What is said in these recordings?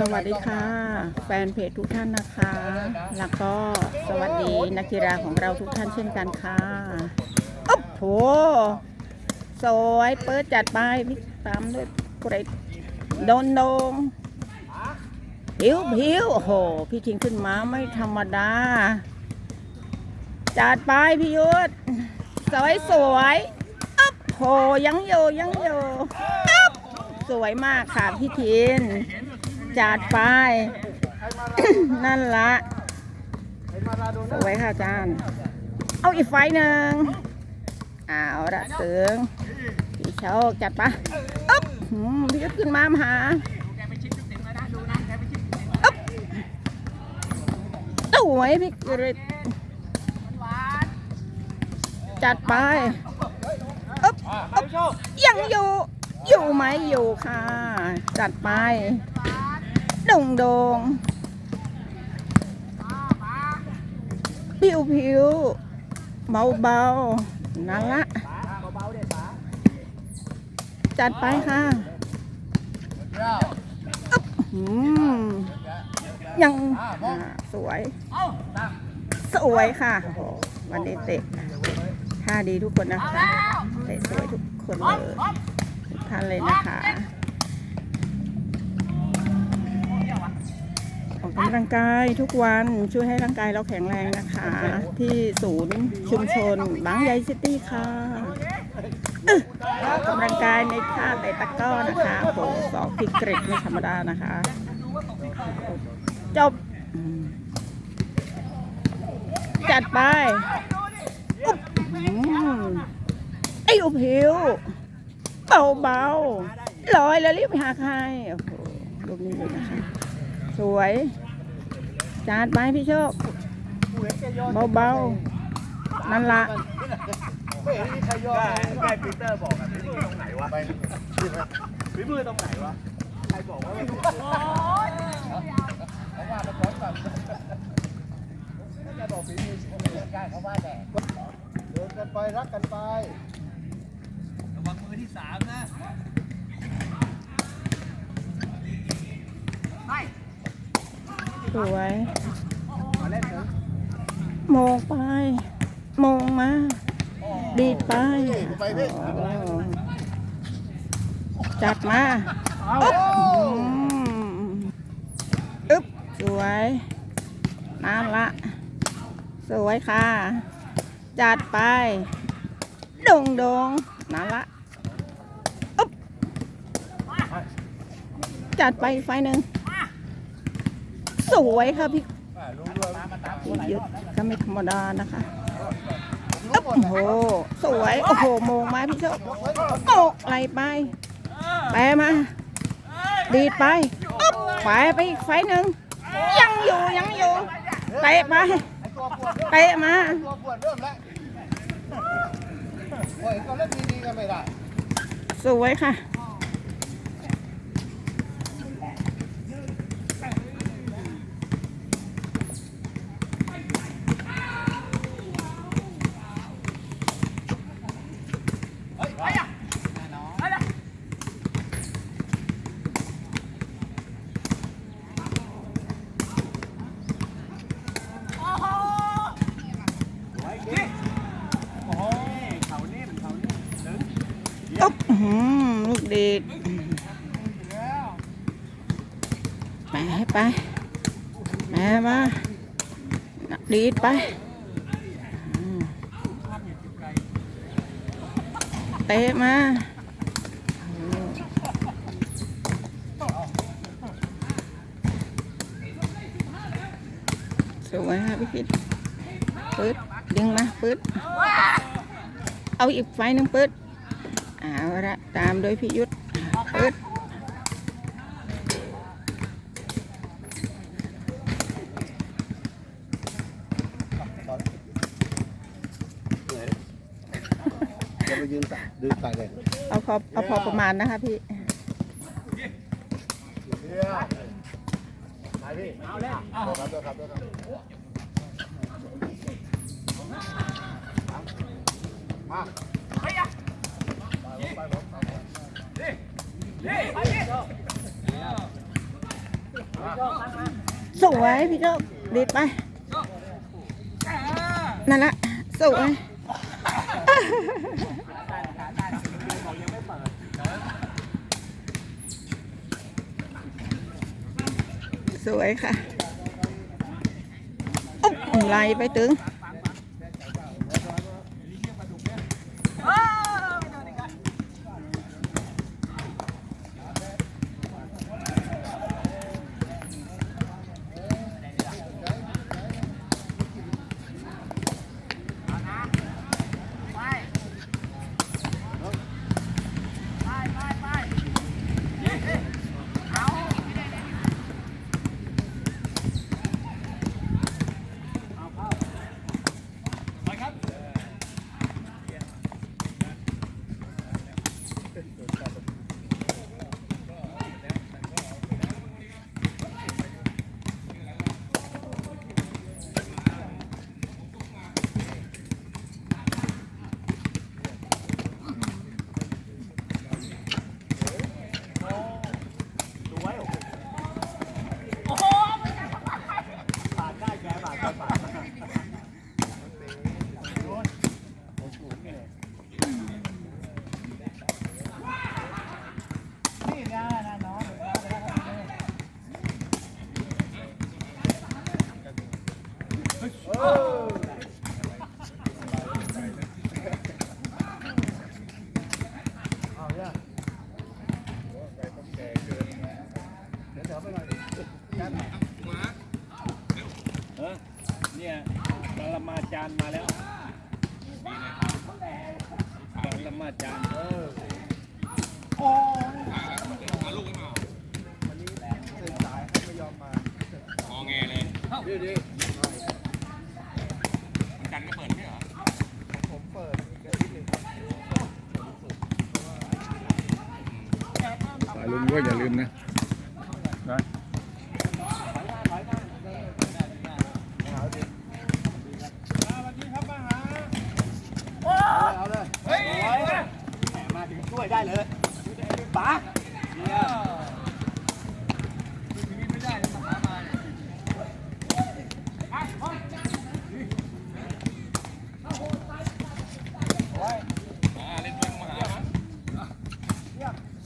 สวัสดีค่ะ แฟนเพจทุกท่านนะคะ แล้วก็สวัสดีนักกีฬาของเราทุกท่านเช่นกันค่ะโอ้โหสวยเปิดจัดไปพี่ตามด้วยเกรดโดนโดงผิวผิวโอ้โห พี่ทิ้งขึ้นมาไม่ธรรมดา จัดไปพี่ยุทธสวยสวยอ๊บโหยังอยู่ยังอยู่อ๊บ สวยมากค่ะพี่ทินจัดไป นั่นละสวยค่ะอาจารย์ เอาอีกไฟหนึ่งเอาละเสืองพี่โชคจัดปะอ๊บพี่ก็ขึ้นมาหาอ๊บสวยพี่กริดจัดไปอ๊บอ๊บยังอยู่ อยู่ไหมอยู่ค่ะ จัดไปโดงดงผิวผิวเบาเบาๆนั่นละจัดไปค่ะยังสวย สวยค่ะวันนี้เตะท่าดีทุกคนนะคะเตะสวยทุกคนเลย ท่านเลยนะคะออกกำลังกายทุกวันช่วยให้ร่างกายเราแข็งแรงนะคะ ที่ศูนย์ชุมชนบางใหญ่ซิตี้ค่ะออกกำลังกายในท่าเตะตะก้อนะคะโอ้โหสองพิกฤตไม่ธรรมดานะคะ จบ จัดไปอุ๊บอืมไอ้อุบหิว เบาเบาลอยแล้วรีบไปหาใครโอ้โหรูปนี้เลยนะคะสวยจานไปพี่โชคเบาๆนั่นละไม่มีใครยอมใกล้ปีเตอร์บอกอะฝีมือตรงไหนวะฝีมือตรงไหนวะใครบอกว่าไม่รู้ผมว่าไปก่อนก่อนจะบอกฝีมือใกล้เขาว่าแต่เดินกันไปรักกันไป สามนะสวยมาเล่นเถอะมองไป มองมา ดีดไปอ๋อจัดมาอึ๊บอืมอึ๊บสวยนั่นละ สวยค่ะ จัดไป ดงดงนั่นละอึ๊บ จัดไปไฟหนึ่ง สวยค่ะพี่รู้ด้วยพี่ยุทธก็ไม่ธรรมดานะคะอึ๊บโอ้โห สวย โอ้โห โมงไม้พี่โชคโอ้ไหลไป แปมา ดีดไปอึ๊บแปไปอีกไฟหนึ่ง ยังอยู่ยังอยู่เตะไปไอ้ตัวปวดเริ่มเตะมาตัวปวดเริ่มแล้วโอ้ยก็เล่นดีๆกันไม่ได้ สวยค่ะ อุ๊บอื้อหื อลูกดีดแหมไปแหมมาดีดไป เตะมาสวยค่ะพี่คิดปืดดึงมาปืดเอาอีกไฟหนึ่งปืด เอาละตามโดยพิยุทธปึ๊ดจะไปยืนตักดืนตักเลยเอาพอเอาพอประมาณนะคะพี่เดี๋ยวไปพี่เอาเล่นครับครับครับมาไปผมไปผม ส วย พี่โจดีดไป นั่นละสวยสวยค่ะอุ๊บไหลไปถึงเอาเนี่ยไปต้องแก่ เนี่ยกันเนี่ยปรมาจารย์มาแล้วปรมาจารย์เออวันนี้ตื่นสายไม่ยอมมางอแงเลยดีดีจันก็เปิดไม่เหรอ ผมเปิดอีกอาทิตย์หนึ่งครับ สายลุงก็อย่าลืมนะเอาดิเอาเลยเฮ้ยมาถึงช่วยได้เลยป๋าเนี่ย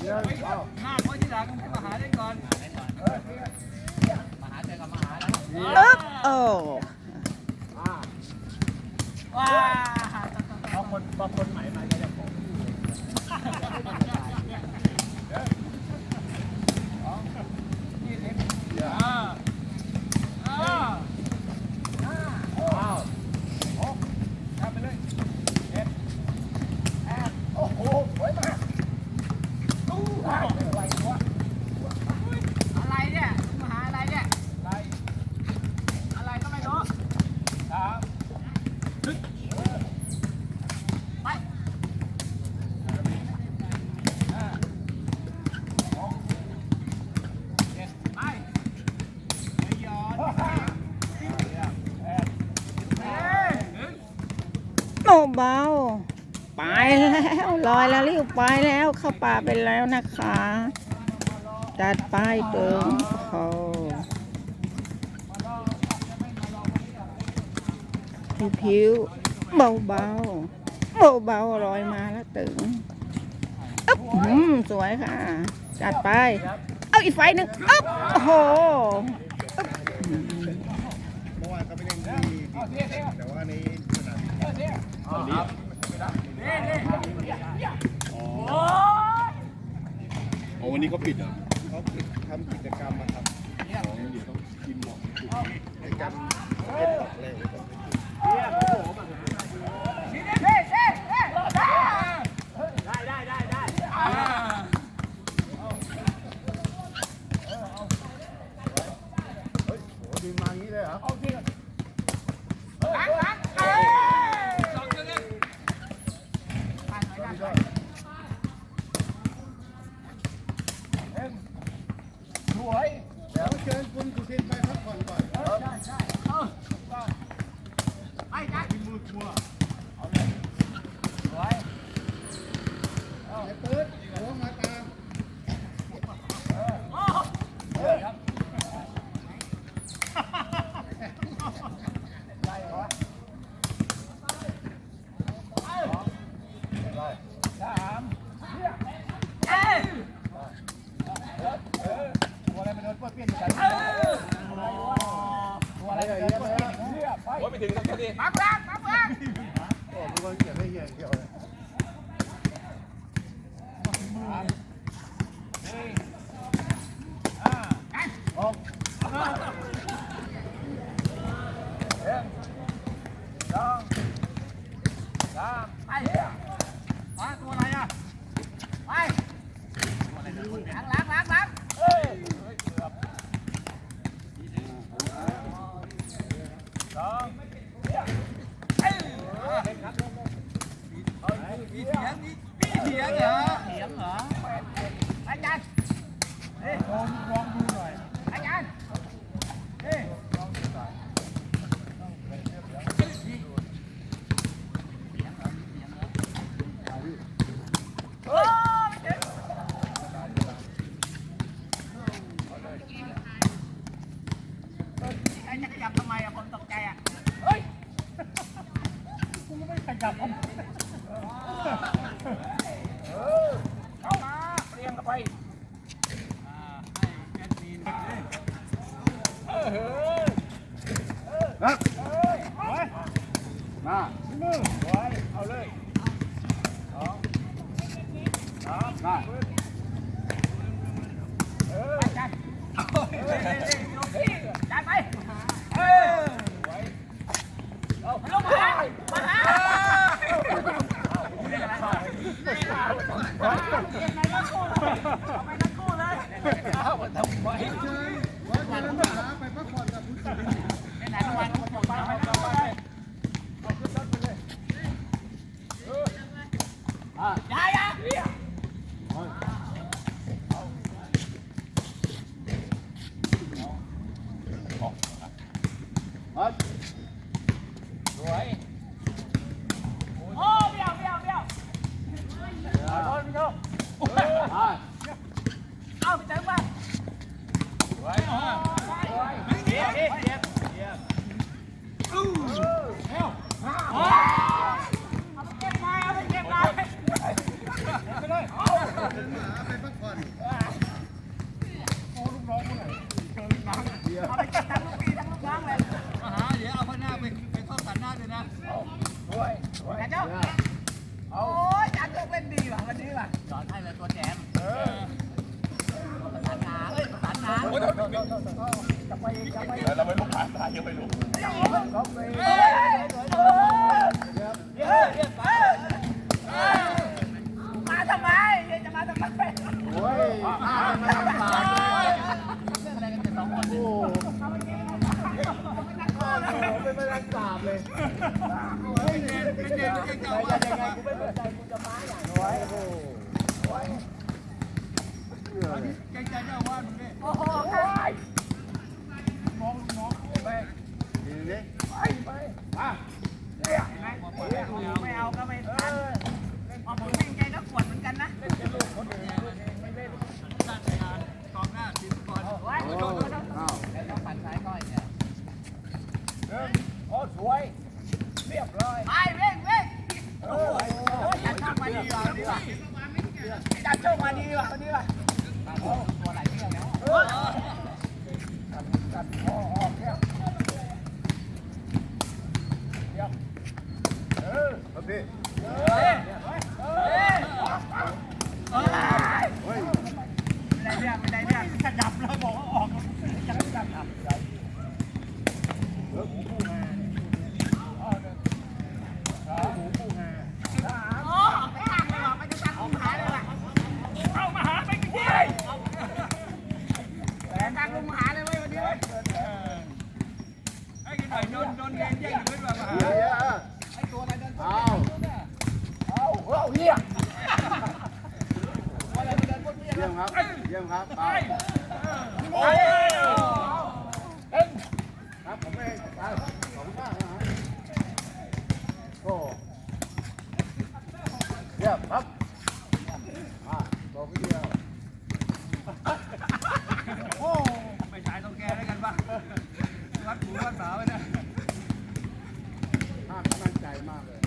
ชีวิ ตไม่ได้เลยมาหามาเนี่ยอ่าเล่นด้วยมาหาเดี๋ยวเอาห้าไว้ที่หลังมาหาได้ก่อนอึ๊บโอ้ว้าเอาคนบางคนใหม่มาจะจะผมอ่าอ่า อ้าวโอ้ทำไปเลยเอ็ดแอดโอ้โหสวยมากตู้ไหวไหววะ อะไรเนี่ยมาหาอะไรเนี่ย ไร อะไรก็ไม่รู้ สาม ไป ห้าหกเจ็ด ไป ไม่ยอมห้าแปด เอ้ยหนึ่ง โอ้เบาไป แล้วลอยแล้วรีบไปแล้วเข้าป่าไปแล้วนะคะจัดไปถึงโอ้ผิวผิวเบาเบาเบาเบาลอยมาแล้วถึงอึ๊บอืมสวยค่ะ จัดไป เอาอีกไฟหนึ่งอึ๊บโอ้โหเมื่อวานเขาไปเล่นที่แต่ว่านี้สนามบินนี่นี่โอ๋อวันนี้เขาปิดเหรอเขาทำกิจกรรมมาครับอ๋อเดี๋ยวต้องกินหมดกิจกรรมเล่นตกเลยครับนี่นี่เฮ้ยเฮ้ยเฮ้ยได้ได้ได้ได้อ่า เฮ้ยโหดินมาอย่างนี้เลยเหรอ หลังหลังเอ้ยสองตัวเล่นไปไปได้ไป ส วย เดี๋ยวเชิญคุณสุทินไปพักผ่อนก่อนไปได้มือครัวเอาเลยสวยไอ้ปื๊ดหัวมาตามโอ้เออครับ ก็เปลี่ยนกันตัวอะไรอย่างเงี้ย เรียบไปโอ้ยไปถึงแล้วดิปักปักปักปักโอ้มันก็เกี่ยวได้เกี่ยวเกี่ยวเลย ไปมาตัวอะไรอะไปล้างล้างล้างล้าง มีเสียงมีเสียงเหรอเสียงเหรออาจารย์เฮ้ยลองลองดูหน่อยอาจารย์เฮ้ย โอ้ไม่ถึงไอ้จะขยับทำไมอะผมตกใจอะเฮ้ยกูไม่ ขยับผมเข้ามาเรียงกันไปให้แอดมินนะมามือไว้เอาเลยสองสามมาจัดจัดไปเออเอาลงมามาหาไปทั้งคู่เลย เอาไปทำไมวันนี้มาหา ไปพักผ่อนกับคุณสุรินทร์ ไหนๆวันก็จบไปไปทั้งคู่เลย เอาขึ้นรถไปเลย ยายอะ มา สวย โอ้เบี้ยวเบี้ยวเบี้ยว เอาโดนพี่โจ้มา เอาไปเติมมา สวย เดี๋ยวเดี๋ยวเดี๋ยวเอาไปเก็บมาเอาไปเก็บมา ไปเลยเอาไปพักผ่อน เอาไปเก็บทั้งลูกพี่ทั้งลูกน้องเลย มาหาเดี๋ยวเอาพน้าไปไปทอดสันหน้าด้วยนะ จัดเจ้าโอ้ยจัดเจ้าเล่นดีว่ะวันนี้ว่ะสอนให้เลยตัวแจมประสานงานเอ้ยประสานงาน เราไม่รู้ผ่านตายยังไม่รู้มาทำไมจะมาทำไมโอ้ยห้าไม่ลำบากเลยโอ้เป็นไม่รักษาเลยเป็นเด็กเป็นเด็กเจ้าว่ายังไงกูไม่สนใจกูจะมาอย่างน้ยโอ้โอเลยเก่งใจเจ้าว่ามึง เนี่ยโอ้โหครับดีดิไม่เอาก็ไม่ทันพอผมวิ่งใจก็ปวดเหมือนกันนะตั้งงานกองหน้าทีมฟุตบอลไว้โอ้โดนโดนโดนอ้าวต้องปั่นซ้ายก่อนเนี่ยโอ้สวยเรียบร้อยไปเร่งเร่งโอ้ยจัดช่องมาดีกว่าดีกว่าจัดช่องมาดีกว่าวันนี้ว่ะ พี่ เฮ้ยเฮ้ย เฮ้ย ไม่ได้เรื่องไม่ได้เรื่องขยับแล้วบอกว่าออกจังจังครับ เออหมูปูงาเอาเด้อขาหมูปูงา โอ้ไปทางเลยว่ะไปจะตั้งลุงหาเลยว่ะเอามาหาไปกี่ทีแต่ตั้งลุงหาเลยเว้ยวันนี้ ให้กันหน่อยโดนโดนแย่งแย่งอยู่ด้วยมา เดี๋ยวเดี๋ยวเออ ไอ้ตัวอะไรเดิน เอา เอาเอาเยี่ยมเยี่ยมครับ เยี่ยมครับเอา โอ้ย ครับผมเองไปขอบคุณมากนะฮะโอ้เยี่ยมครับอ่าตัวพี่เดียว โอ้ไม่ใช่ต้องแก้ด้วยกันป่ะวัดหูวัดสาวไว้นะ น่ากำลังใจมากเลย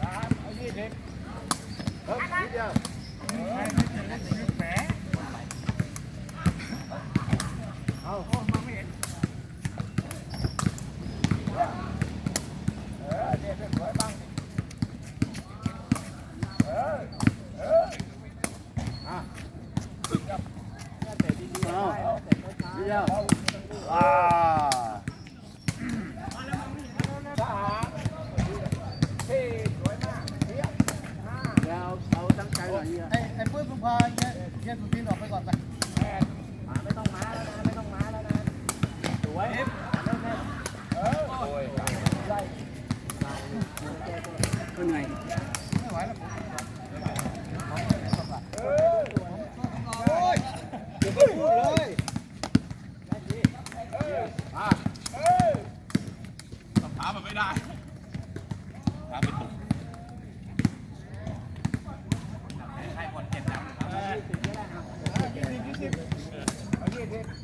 ครับเอายี่สิบครับพี่ เดียว แหม เอาเดี๋ยวอ่าไอ้ไอ้ปื้มสุภา เนี่ยเยี่ยสุทินออกไปก่อนไปไม่ต้องมาแล้วนะไม่ต้องมาแล้วนะสวยเออไล่เป็นไงไม่ไหวแล้วเออโอ้ยเดี๋ยวก็พูดเลยขามันไม่ได้ขาเป็นตุ่ม ข